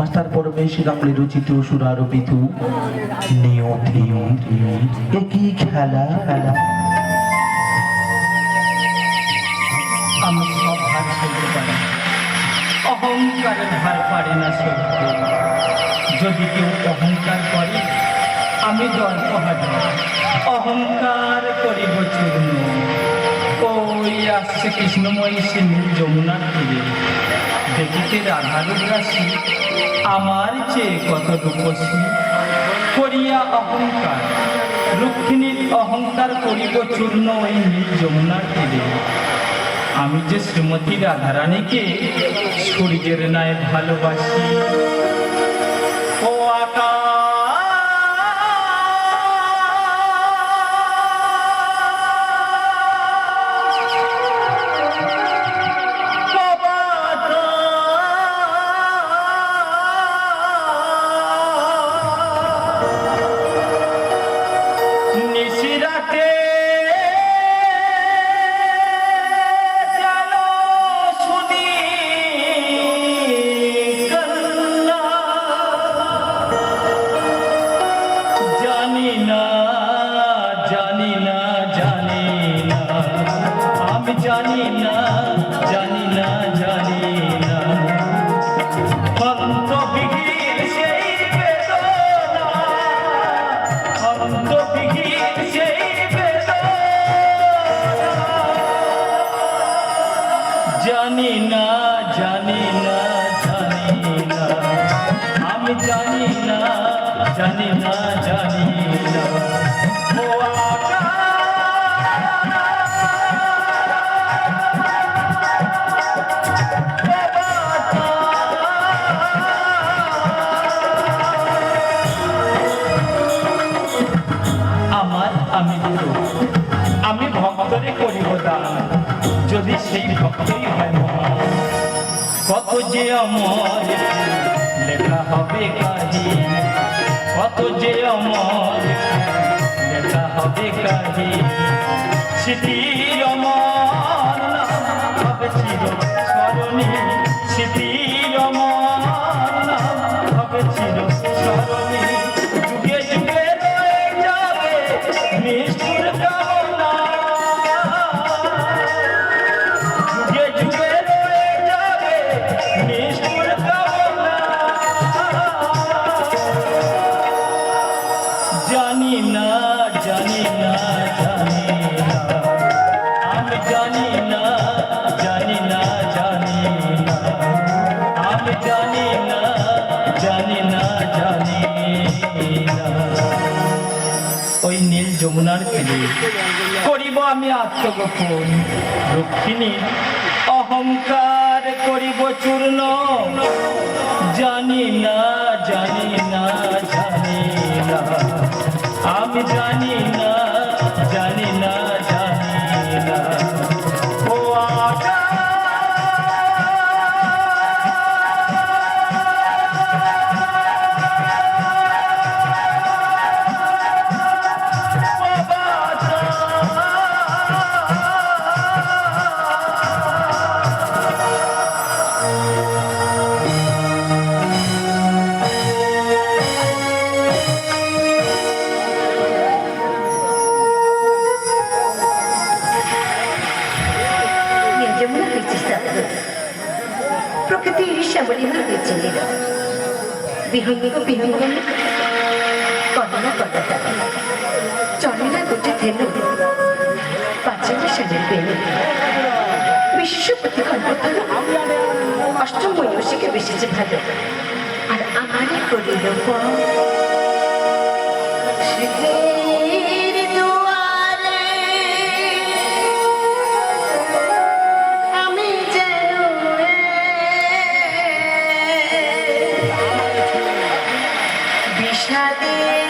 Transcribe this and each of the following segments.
Master Paramesh Ganguly রচিত, সুরারোপিত। নিয়তি এ কি খেলা। খেলা সব অহংকারের পারি। না যদি কেউ অহংকার করে, আমি দর্প অহংকার করিব চূর্ণ। আসছে কৃষ্ণময়ী সে নীল যমুনার তীরে। দেখিতে রাধারূপ রাশি আমার চেয়ে কত রূপসী? করিয়া অহংকার, রুক্মিণীর অহংকার করিব চূর্ণ ওই নীল যমুনার তীরে। আমি যে শ্রীমতী রাধারানীকে সূর্যের ন্যায় ভালোবাসি জানি না জানি না জানি না। অন্তবিহীন সেই বেদনা অন্তবিহীন সেই বেদনা। জানি না। আমি আমি ভক্তরে করিব দান। যদি সেই ভক্তই হয় কত যে অমর লেখা হবে কাহি কত যে অমর লেখা হবে কাহি স্মৃতির অমর করিব আমি আত্মগোপন। রক্ষিণী, অহংকার করিব চূর্ণ। জানি না জানি না জানি না। আমি জানি না জানি না বিহঙ্গ বিহঙ্গ কন্যা কন্যা চন্দ্রা গোটে থেলু পাঁচটা সাজের বেলু বিশ্বপতি কল্পতরু অষ্টম ময়ূষীকে বেসেছে ভালো। আর আমারই করিল পর Happy.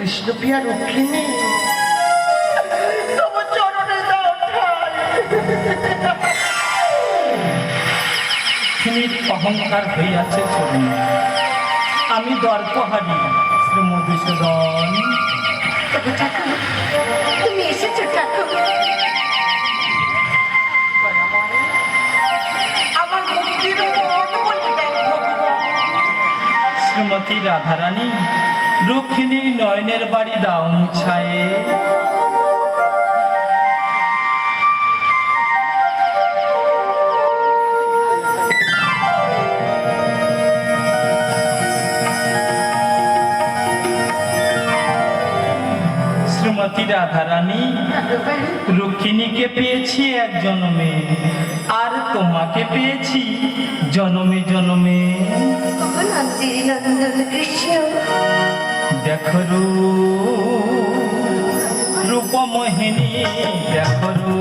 কৃষ্ণপ্রিয়া রুক্মিণী অহংকার হইয়াছে চলি আমি দর্পহারি শ্রী মধুসূদন। তুমি এসেছ ঠাকুর। আমার শ্রীমতী রাধারানী দক্ষিণীর নয়নের বাড়ি দাও ছায়ে শ্রীমতী রাধারানী রক্ষিণীকে পেয়েছি এক জনমে আর তোমাকে পেয়েছি জনমে জনমে। কৃষ্ণ দেখরু। রূপমোহিনী দেখরু।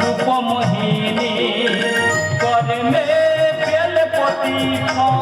রূপমোহিনী করে মে পেলপতি খ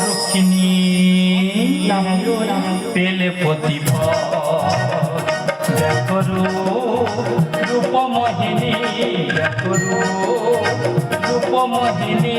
রক্ষিণী পেলে প্রতিভ দেখরু রূপমোহিনী দেখরু রূপমোহিনী।